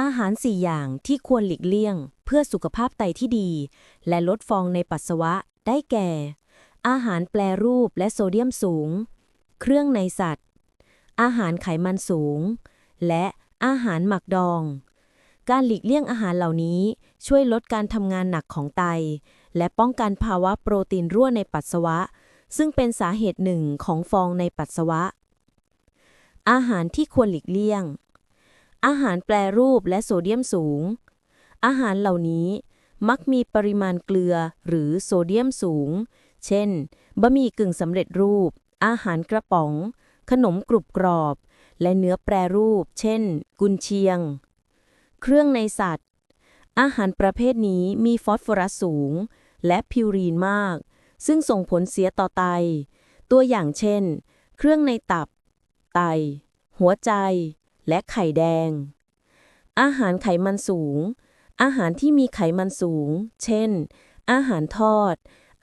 อาหาร 4 อย่างที่ควรหลีกเลี่ยง เพื่อสุขภาพไตที่ดี และลดฟองในปัสสาวะได้แก่ อาหารแปรรูปและโซเดียมสูง เครื่องในสัตว์ อาหารไขมันสูง และอาหารหมักดอง การหลีกเลี่ยงอาหารเหล่านี้ช่วยลดการทำงานหนักของไต และป้องกันภาวะโปรตีนรั่วในปัสสาวะ ซึ่งเป็นสาเหตุหนึ่งของฟองในปัสสาวะ อาหารที่ควรหลีกเลี่ยง อาหารแปรรูปและโซเดียมสูง อาหารเหล่านี้มักมีปริมาณเกลือหรือโซเดียมสูง เช่น บะหมี่กึ่งสำเร็จรูป อาหารกระป๋อง ขนมกรุบกรอบ และเนื้อแปรรูป เช่น กุนเชียง เครื่องในสัตว์ อาหารประเภทนี้มีฟอสฟอรัสสูง และพิวรีนมาก ซึ่งส่งผลเสียต่อไต ตัวอย่างเช่น เครื่องในตับ ไต หัวใจ และไข่แดง อาหารไขมันสูง อาหารที่มีไขมันสูง เช่น อาหารทอด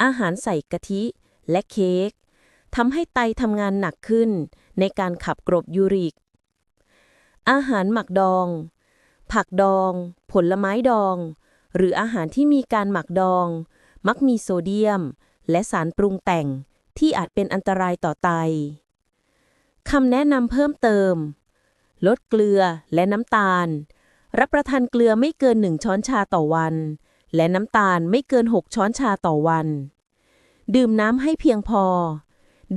อาหารใส่กะทิและเค้กทำให้ไตทำงานหนักขึ้นในการขับกรดยูริก อาหารหมักดอง ผักดอง ผลไม้ดอง หรืออาหารที่มีการหมักดอง มักมีโซเดียม และสารปรุงแต่งที่อาจเป็นอันตรายต่อไตคำแนะนำเพิ่มเติม ลดเกลือและน้ำตาล รับประทานเกลือไม่เกิน 1 ช้อนชาต่อวัน และน้ำตาลไม่เกิน 6 ช้อนชาต่อวัน ดื่มน้ำให้เพียงพอ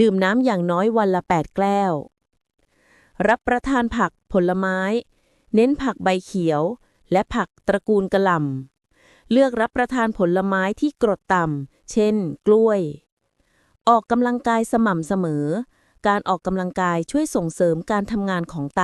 ดื่มน้ำอย่างน้อยวันละ 8 แก้ว รับประทานผักผลไม้ เน้นผักใบเขียว และผักตระกูลกระหล่ำเลือกรับประทานผลไม้ที่กรดต่ำ เช่น กล้วย ออกกำลังกายสม่ำเสมอ การออกกำลังกายช่วยส่งเสริมการทำงานของไต